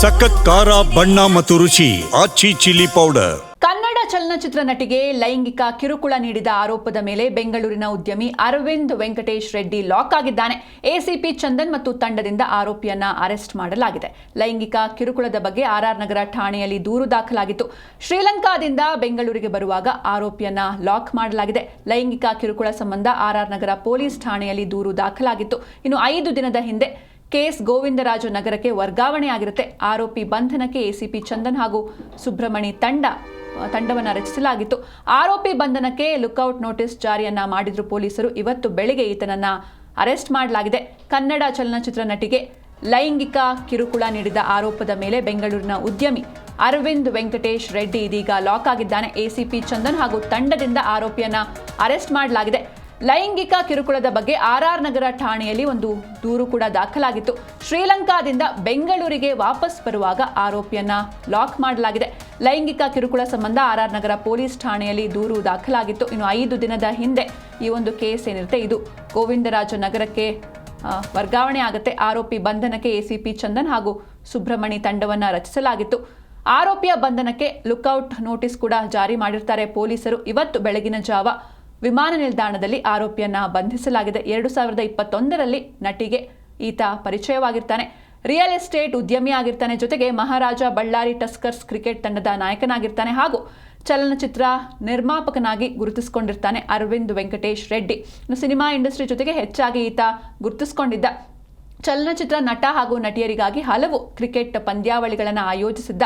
ಸಖತ್ ಖಾರ, ಬಣ್ಣ ಮತ್ತು ರುಚಿ, ಆಚಿ ಚಿಲ್ಲಿ ಪೌಡರ್. ಕನ್ನಡ ಚಲನಚಿತ್ರ ನಟಿಗೆ ಲೈಂಗಿಕ ಕಿರುಕುಳ ನೀಡಿದ ಆರೋಪದ ಮೇಲೆ ಬೆಂಗಳೂರಿನ ಉದ್ಯಮಿ ಅರವಿಂದ್ ವೆಂಕಟೇಶ್ ರೆಡ್ಡಿ ಲಾಕ್ ಆಗಿದ್ದಾನೆ. ಎಸಿಪಿ ಚಂದನ್ ಮತ್ತು ತಂಡದಿಂದ ಆರೋಪಿಯನ್ನ ಅರೆಸ್ಟ್ ಮಾಡಲಾಗಿದೆ. ಲೈಂಗಿಕ ಕಿರುಕುಳದ ಬಗ್ಗೆ ಆರ್ಆರ್ ನಗರ ಠಾಣೆಯಲ್ಲಿ ದೂರು ದಾಖಲಾಗಿತ್ತು. ಶ್ರೀಲಂಕಾದಿಂದ ಬೆಂಗಳೂರಿಗೆ ಬರುವಾಗ ಆರೋಪಿಯನ್ನ ಲಾಕ್ ಮಾಡಲಾಗಿದೆ. ಲೈಂಗಿಕ ಕಿರುಕುಳ ಸಂಬಂಧ ಆರ್ಆರ್ ನಗರ ಪೊಲೀಸ್ ಠಾಣೆಯಲ್ಲಿ ದೂರು ದಾಖಲಾಗಿತ್ತು. ಇನ್ನು ಐದು ದಿನದ ಹಿಂದೆ ಕೆಎಸ್ ಗೋವಿಂದರಾಜು ನಗರಕ್ಕೆ ವರ್ಗಾವಣೆಯಾಗಿರುತ್ತೆ ಆರೋಪಿ ಬಂಧನಕ್ಕೆ ಎಸಿಪಿ ಚಂದನ್ ಹಾಗೂ ಸುಬ್ರಹ್ಮಣಿ ತಂಡ ತಂಡವನ್ನು ರಚಿಸಲಾಗಿತ್ತು. ಆರೋಪಿ ಬಂಧನಕ್ಕೆ ಲುಕ್ಔಟ್ ನೋಟಿಸ್ ಜಾರಿಯನ್ನ ಮಾಡಿದ್ರು ಪೊಲೀಸರು. ಇವತ್ತು ಬೆಳಿಗ್ಗೆ ಈತನನ್ನ ಅರೆಸ್ಟ್ ಮಾಡಲಾಗಿದೆ. ಕನ್ನಡ ಚಲನಚಿತ್ರ ನಟಿಗೆ ಲೈಂಗಿಕ ಕಿರುಕುಳ ನೀಡಿದ ಆರೋಪದ ಮೇಲೆ ಬೆಂಗಳೂರಿನ ಉದ್ಯಮಿ ಅರವಿಂದ್ ವೆಂಕಟೇಶ್ ರೆಡ್ಡಿ ಇದೀಗ ಲಾಕ್ ಆಗಿದ್ದಾನೆ. ಎಸಿಪಿ ಚಂದನ್ ಹಾಗೂ ತಂಡದಿಂದ ಆರೋಪಿಯನ್ನ ಅರೆಸ್ಟ್ ಮಾಡಲಾಗಿದೆ. ಲೈಂಗಿಕ ಕಿರುಕುಳದ ಬಗ್ಗೆ ಆರ್ಆರ್ ನಗರ ಠಾಣೆಯಲ್ಲಿ ಒಂದು ದೂರು ಕೂಡ ದಾಖಲಾಗಿತ್ತು. ಶ್ರೀಲಂಕಾದಿಂದ ಬೆಂಗಳೂರಿಗೆ ವಾಪಸ್ ಬರುವಾಗ ಆರೋಪಿಯನ್ನ ಲಾಕ್ ಮಾಡಲಾಗಿದೆ. ಲೈಂಗಿಕ ಕಿರುಕುಳ ಸಂಬಂಧ ಆರ್ಆರ್ ನಗರ ಪೊಲೀಸ್ ಠಾಣೆಯಲ್ಲಿ ದೂರು ದಾಖಲಾಗಿತ್ತು. ಇನ್ನು ಐದು ದಿನದ ಹಿಂದೆ ಈ ಒಂದು ಕೇಸ್ ಏನಿರುತ್ತೆ, ಇದು ಗೋವಿಂದರಾಜ ನಗರಕ್ಕೆ ವರ್ಗಾವಣೆ ಆಗುತ್ತೆ. ಆರೋಪಿ ಬಂಧನಕ್ಕೆ ಎಸಿಪಿ ಚಂದನ್ ಹಾಗೂ ಸುಬ್ರಹ್ಮಣಿ ತಂಡವನ್ನ ರಚಿಸಲಾಗಿತ್ತು. ಆರೋಪಿಯ ಬಂಧನಕ್ಕೆ ಲುಕ್ಔಟ್ ನೋಟಿಸ್ ಕೂಡ ಜಾರಿ ಮಾಡಿರ್ತಾರೆ ಪೊಲೀಸರು. ಇವತ್ತು ಬೆಳಗಿನ ಜಾವ ವಿಮಾನ ನಿಲ್ದಾಣದಲ್ಲಿ ಆರೋಪಿಯನ್ನ ಬಂಧಿಸಲಾಗಿದೆ. ಎರಡು ಸಾವಿರದ ಇಪ್ಪತ್ತೊಂದರಲ್ಲಿ ನಟಿಗೆ ಈತ ಪರಿಚಯವಾಗಿರ್ತಾನೆ. ರಿಯಲ್ ಎಸ್ಟೇಟ್ ಉದ್ಯಮಿ ಆಗಿರ್ತಾನೆ. ಜೊತೆಗೆ ಮಹಾರಾಜ ಬಳ್ಳಾರಿ ಟಸ್ಕರ್ಸ್ ಕ್ರಿಕೆಟ್ ತಂಡದ ನಾಯಕನಾಗಿರ್ತಾನೆ ಹಾಗೂ ಚಲನಚಿತ್ರ ನಿರ್ಮಾಪಕನಾಗಿ ಗುರುತಿಸಿಕೊಂಡಿರ್ತಾನೆ ಅರವಿಂದ್ ವೆಂಕಟೇಶ್ ರೆಡ್ಡಿ. ಸಿನಿಮಾ ಇಂಡಸ್ಟ್ರಿ ಜೊತೆಗೆ ಹೆಚ್ಚಾಗಿ ಈತ ಗುರುತಿಸಿಕೊಂಡಿದ್ದ. ಚಲನಚಿತ್ರ ನಟ ಹಾಗೂ ನಟಿಯರಿಗಾಗಿ ಹಲವು ಕ್ರಿಕೆಟ್ ಪಂದ್ಯಾವಳಿಗಳನ್ನು ಆಯೋಜಿಸಿದ್ದ.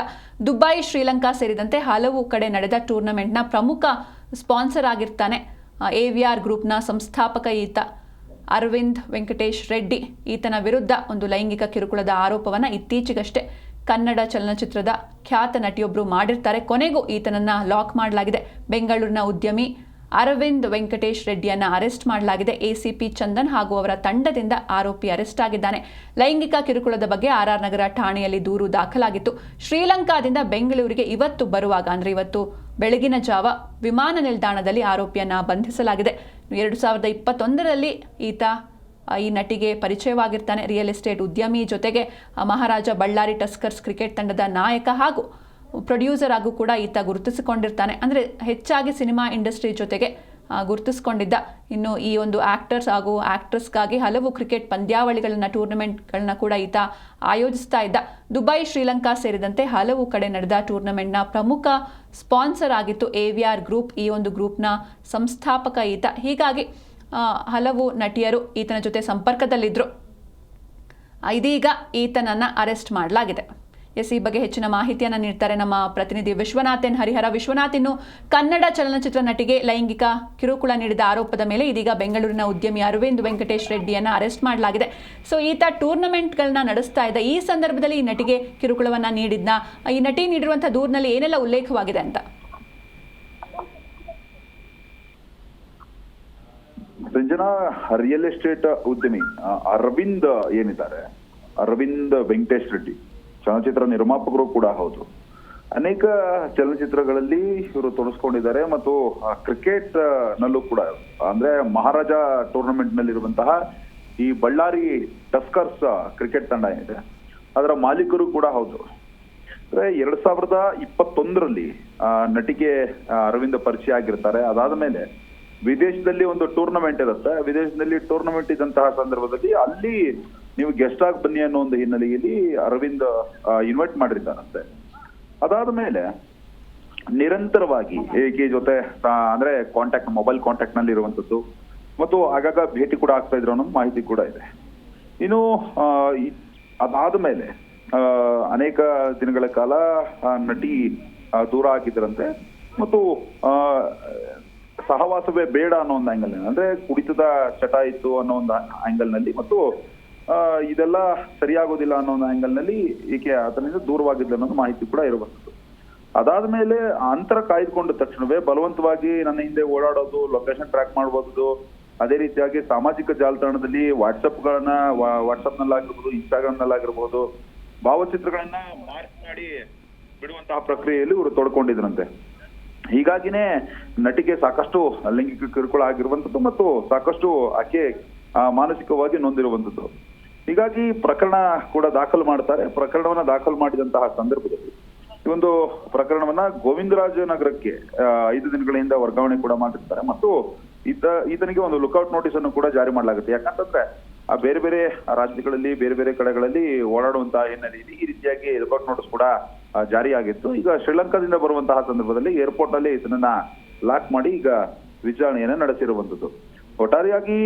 ದುಬೈ, ಶ್ರೀಲಂಕಾ ಸೇರಿದಂತೆ ಹಲವು ಕಡೆ ನಡೆದ ಟೂರ್ನಮೆಂಟ್ನ ಪ್ರಮುಖ ಸ್ಪಾನ್ಸರ್ ಆಗಿರ್ತಾನೆ. ಎವಿಆರ್ ಗ್ರೂಪ್ನ ಸಂಸ್ಥಾಪಕ ಈತ ಅರವಿಂದ್ ವೆಂಕಟೇಶ್ ರೆಡ್ಡಿ. ಈತನ ವಿರುದ್ಧ ಒಂದು ಲೈಂಗಿಕ ಕಿರುಕುಳದ ಆರೋಪವನ್ನು ಇತ್ತೀಚೆಗಷ್ಟೇ ಕನ್ನಡ ಚಲನಚಿತ್ರದ ಖ್ಯಾತ ನಟಿಯೊಬ್ಬರು ಮಾಡಿರ್ತಾರೆ. ಕೊನೆಗೂ ಈತನನ್ನು ಲಾಕ್ ಮಾಡಲಾಗಿದೆ. ಬೆಂಗಳೂರಿನ ಉದ್ಯಮಿ ಅರವಿಂದ್ ವೆಂಕಟೇಶ್ ರೆಡ್ಡಿಯನ್ನ ಅರೆಸ್ಟ್ ಮಾಡಲಾಗಿದೆ. ಎಸಿಪಿ ಚಂದನ್ ಹಾಗೂ ಅವರ ತಂಡದಿಂದ ಆರೋಪಿ ಅರೆಸ್ಟ್ ಆಗಿದ್ದಾನೆ. ಲೈಂಗಿಕ ಕಿರುಕುಳದ ಬಗ್ಗೆ ಆರ್ಆರ್ ನಗರ ಠಾಣೆಯಲ್ಲಿ ದೂರು ದಾಖಲಾಗಿತ್ತು. ಶ್ರೀಲಂಕಾದಿಂದ ಬೆಂಗಳೂರಿಗೆ ಇವತ್ತು ಬರುವಾಗ, ಅಂದ್ರೆ ಇವತ್ತು ಬೆಳಗಿನ ಜಾವ ವಿಮಾನ ನಿಲ್ದಾಣದಲ್ಲಿ ಆರೋಪಿಯನ್ನ ಬಂಧಿಸಲಾಗಿದೆ. ಎರಡು ಸಾವಿರದ ಇಪ್ಪತ್ತೊಂದರಲ್ಲಿ ಈತ ಈ ನಟಿಗೆ ಪರಿಚಯವಾಗಿರ್ತಾನೆ. ರಿಯಲ್ ಎಸ್ಟೇಟ್ ಉದ್ಯಮಿ ಜೊತೆಗೆ ಮಹಾರಾಜ ಬಳ್ಳಾರಿ ಟಸ್ಕರ್ಸ್ ಕ್ರಿಕೆಟ್ ತಂಡದ ನಾಯಕ ಹಾಗೂ ಪ್ರೊಡ್ಯೂಸರ್ ಆಗೂ ಕೂಡ ಈತ ಗುರುತಿಸಿಕೊಂಡಿರ್ತಾನೆ. ಅಂದರೆ ಹೆಚ್ಚಾಗಿ ಸಿನಿಮಾ ಇಂಡಸ್ಟ್ರಿ ಜೊತೆಗೆ ಗುರುತಿಸಿಕೊಂಡಿದ್ದ. ಇನ್ನು ಈ ಒಂದು ಆಕ್ಟರ್ಸ್ ಹಾಗೂ ಆಕ್ಟ್ರೆಸ್ಗಾಗಿ ಹಲವು ಕ್ರಿಕೆಟ್ ಪಂದ್ಯಾವಳಿಗಳನ್ನು ಟೂರ್ನಮೆಂಟ್ಗಳನ್ನ ಕೂಡ ಈತ ಆಯೋಜಿಸ್ತಾ ಇದ್ದ. ದುಬೈ, ಶ್ರೀಲಂಕಾ ಸೇರಿದಂತೆ ಹಲವು ಕಡೆ ನಡೆದ ಟೂರ್ನಮೆಂಟ್ನ ಪ್ರಮುಖ ಸ್ಪಾನ್ಸರ್ ಆಗಿತ್ತು ಎವಿಆರ್ ಗ್ರೂಪ್ ಈ ಒಂದು ಗ್ರೂಪ್ನ ಸಂಸ್ಥಾಪಕ ಈತ. ಹೀಗಾಗಿ ಹಲವು ನಟಿಯರು ಈತನ ಜೊತೆ ಸಂಪರ್ಕದಲ್ಲಿದ್ದರು ಇದೀಗ ಈತನನ್ನು ಅರೆಸ್ಟ್ ಮಾಡಲಾಗಿದೆ. ಎಸ್ ಈ ಬಗ್ಗೆ ಹೆಚ್ಚಿನ ಮಾಹಿತಿಯನ್ನು ನೀಡ್ತಾರೆ ನಮ್ಮ ಪ್ರತಿನಿಧಿ ವಿಶ್ವನಾಥನ್, ಹರಿಹರ ವಿಶ್ವನಾಥ್ ಇನ್ನು ಕನ್ನಡ ಚಲನಚಿತ್ರ ನಟಿಗೆ ಲೈಂಗಿಕ ಕಿರುಕುಳ ನೀಡಿದ ಆರೋಪದ ಮೇಲೆ ಇದೀಗ ಬೆಂಗಳೂರಿನ ಉದ್ಯಮಿ ಅರವಿಂದ್ ವೆಂಕಟೇಶ್ ರೆಡ್ಡಿಯನ್ನ ಅರೆಸ್ಟ್ ಮಾಡಲಾಗಿದೆ. ಸೊ, ಈತ ಟೂರ್ನಮೆಂಟ್ಗಳನ್ನ ನಡೆಸ್ತಾ ಇದ್ದ ಈ ಸಂದರ್ಭದಲ್ಲಿ ಈ ನಟಿಗೆ ಕಿರುಕುಳವನ್ನ ನೀಡಿದ್ನ. ಈ ನಟಿ ನೀಡಿರುವಂತಹ ದೂರಿನಲ್ಲಿ ಏನೆಲ್ಲ ಉಲ್ಲೇಖವಾಗಿದೆ ಅಂತ? ಸಂಜನಾ ರಿಯಲ್ ಎಸ್ಟೇಟ್ ಉದ್ಯಮಿ, ಅರವಿಂದ್ ಏನಿದ್ದಾರೆ? ಅರವಿಂದ್ ವೆಂಕಟೇಶ್ ರೆಡ್ಡಿ. ಚಲನಚಿತ್ರ ನಿರ್ಮಾಪಕರು ಕೂಡ ಹೌದು. ಅನೇಕ ಚಲನಚಿತ್ರಗಳಲ್ಲಿ ಇವರು ತೊಡಸ್ಕೊಂಡಿದ್ದಾರೆ ಮತ್ತು ಕ್ರಿಕೆಟ್ ನಲ್ಲೂ ಕೂಡ. ಅಂದ್ರೆ ಮಹಾರಾಜ ಟೂರ್ನಮೆಂಟ್ ನಲ್ಲಿರುವಂತಹ ಈ ಬಳ್ಳಾರಿ ಟಸ್ಕರ್ಸ್ ಕ್ರಿಕೆಟ್ ತಂಡ ಏನಿದೆ, ಅದರ ಮಾಲೀಕರು ಕೂಡ ಹೌದು. ಅಂದ್ರೆ ಎರಡ್ ಸಾವಿರದ ಇಪ್ಪತ್ತೊಂದರಲ್ಲಿ ನಟಿಗೆ ಅರವಿಂದ ಪರಿಚಯ ಆಗಿರ್ತಾರೆ. ಅದಾದ ಮೇಲೆ ವಿದೇಶದಲ್ಲಿ ಒಂದು ಟೂರ್ನಮೆಂಟ್ ಇರುತ್ತೆ. ವಿದೇಶದಲ್ಲಿ ಟೂರ್ನಮೆಂಟ್ ಇದ್ದಂತಹ ಸಂದರ್ಭದಲ್ಲಿ ಅಲ್ಲಿ ನೀವು ಗೆಸ್ಟ್ ಆಗಿ ಬನ್ನಿ ಅನ್ನೋ ಒಂದು ಹಿನ್ನೆಲೆಯಲ್ಲಿ ಅರವಿಂದ್ ಇನ್ವೈಟ್ ಮಾಡಿದ್ದಾರಂತೆ ಅದಾದ ಮೇಲೆ ನಿರಂತರವಾಗಿ ಏಕೆ ಜೊತೆ ಅಂದ್ರೆ ಕಾಂಟ್ಯಾಕ್ಟ್ ಮೊಬೈಲ್ ಕಾಂಟ್ಯಾಕ್ಟ್ನಲ್ಲಿ ಇರುವಂತದ್ದು ಮತ್ತು ಆಗಾಗ ಭೇಟಿ ಕೂಡ ಆಗ್ತಾ ಇದ್ರು ಅನ್ನೋ ಮಾಹಿತಿ ಕೂಡ ಇದೆ. ಇನ್ನು ಅದಾದ ಮೇಲೆ ಅನೇಕ ದಿನಗಳ ಕಾಲ ನಟಿ ದೂರ ಆಗಿದ್ರಂತೆ ಮತ್ತು ಸಹವಾಸವೇ ಬೇಡ ಅನ್ನೋ ಒಂದು ಆಂಗಲ್ ಅಂದ್ರೆ ಕುಡಿತದ ಚಟ ಇತ್ತು ಅನ್ನೋ ಒಂದು ಆಂಗಲ್ನಲ್ಲಿ, ಮತ್ತು ಇದೆಲ್ಲ ಸರಿಯಾಗೋದಿಲ್ಲ ಅನ್ನೋ ಒಂದು ಆಂಗಲ್ನಲ್ಲಿ ಈಕೆ ಆತನಿಂದ ದೂರವಾಗಿದ್ಲು ಅನ್ನೋದು ಮಾಹಿತಿ ಕೂಡ ಇರಬಹುದು ಅದಾದ ಮೇಲೆ ಅಂತರ ಕಾಯ್ದುಕೊಂಡ ತಕ್ಷಣವೇ ಬಲವಂತವಾಗಿ ನನ್ನ ಹಿಂದೆ ಓಡಾಡೋದು ಲೊಕೇಶನ್ ಟ್ರ್ಯಾಕ್ ಮಾಡಬಹುದು ಅದೇ ರೀತಿಯಾಗಿ ಸಾಮಾಜಿಕ ಜಾಲತಾಣದಲ್ಲಿ ವಾಟ್ಸಪ್ ಗಳನ್ನ ವಾಟ್ಸಪ್ ನಲ್ಲಾಗಿರ್ಬೋದು ಇನ್ಸ್ಟಾಗ್ರಾಮ್ ನಲ್ಲಾಗಿರ್ಬೋದು, ಭಾವಚಿತ್ರಗಳನ್ನ ಮಾರ್ಕ್ ಮಾಡಿ ಬಿಡುವಂತಹ ಪ್ರಕ್ರಿಯೆಯಲ್ಲಿ ಇವರು ತೊಡ್ಕೊಂಡಿದ್ರಂತೆ. ಹೀಗಾಗಿನೇ ನಟಿಗೆ ಸಾಕಷ್ಟು ಲೈಂಗಿಕ ಕಿರುಕುಳ ಆಗಿರುವಂತದ್ದು ಮತ್ತು ಸಾಕಷ್ಟು ಆಕೆ ಮಾನಸಿಕವಾಗಿ ನೊಂದಿರುವಂತದ್ದು ಹೀಗಾಗಿ ಪ್ರಕರಣ ಕೂಡ ದಾಖಲು ಮಾಡ್ತಾರೆ. ಪ್ರಕರಣವನ್ನ ದಾಖಲು ಮಾಡಿದಂತಹ ಸಂದರ್ಭದಲ್ಲಿ ಈ ಒಂದು ಪ್ರಕರಣವನ್ನ ಗೋವಿಂದರಾಜ ನಗರಕ್ಕೆ ಐದು ದಿನಗಳ ಹಿಂದೆ ವರ್ಗಾವಣೆ ಕೂಡ ಮಾಡಿರ್ತಾರೆ ಮತ್ತು ಈತ, ಈತನಿಗೆ ಒಂದು ಲುಕ್ಔಟ್ ನೋಟಿಸ್ ಅನ್ನು ಕೂಡ ಜಾರಿ ಮಾಡಲಾಗುತ್ತೆ. ಯಾಕಂತಂದ್ರೆ, ಆ, ಬೇರೆ ಬೇರೆ ರಾಜ್ಯಗಳಲ್ಲಿ, ಬೇರೆ ಬೇರೆ ಕಡೆಗಳಲ್ಲಿ ಓಡಾಡುವಂತಹ ಹಿನ್ನೆಲೆಯಲ್ಲಿ ಈ ರೀತಿಯಾಗಿ ಲುಕೌಟ್ ನೋಟಿಸ್ ಕೂಡ ಜಾರಿಯಾಗಿತ್ತು. ಈಗ ಶ್ರೀಲಂಕಾದಿಂದ ಬರುವಂತಹ ಸಂದರ್ಭದಲ್ಲಿ ಏರ್ಪೋರ್ಟ್ನಲ್ಲಿ ಇದನ್ನ ಲಾಕ್ ಮಾಡಿ ಈಗ ವಿಚಾರಣೆಯನ್ನ ನಡೆಸಿರುವಂತದ್ದು ಒಟ್ಟಾರೆಯಾಗಿ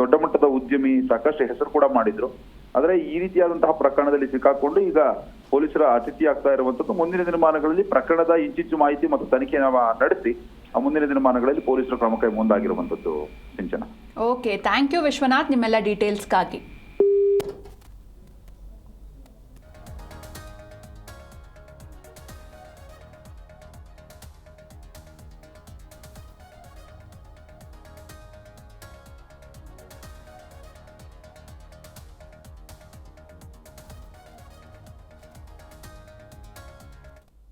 ದೊಡ್ಡ ಮಟ್ಟದ ಉದ್ಯಮಿ ಸಾಕಷ್ಟು ಹೆಸರು ಕೂಡ ಮಾಡಿದ್ರು. ಆದ್ರೆ ಈ ರೀತಿಯಾದಂತಹ ಪ್ರಕರಣದಲ್ಲಿ ಸಿಕ್ಕಾಕೊಂಡು ಈಗ ಪೊಲೀಸರ ಅತಿಥಿ ಆಗ್ತಾ ಇರುವಂತದ್ದು ಮುಂದಿನ ದಿನಮಾನಗಳಲ್ಲಿ ಪ್ರಕರಣದ ಇಂಚಿಂಚು ಮಾಹಿತಿ ಮತ್ತು ತನಿಖೆ ನಡೆಸಿ ಆ ಮುಂದಿನ ದಿನಮಾನಗಳಲ್ಲಿ ಪೊಲೀಸರು ಕ್ರಮಕ್ಕೆ ಮುಂದಾಗಿರುವಂತದ್ದು Sinchana. Okay thank you Vishwanath, ನಿಮ್ಮೆಲ್ಲ ಡೀಟೇಲ್ಸ್ಗಾಗಿ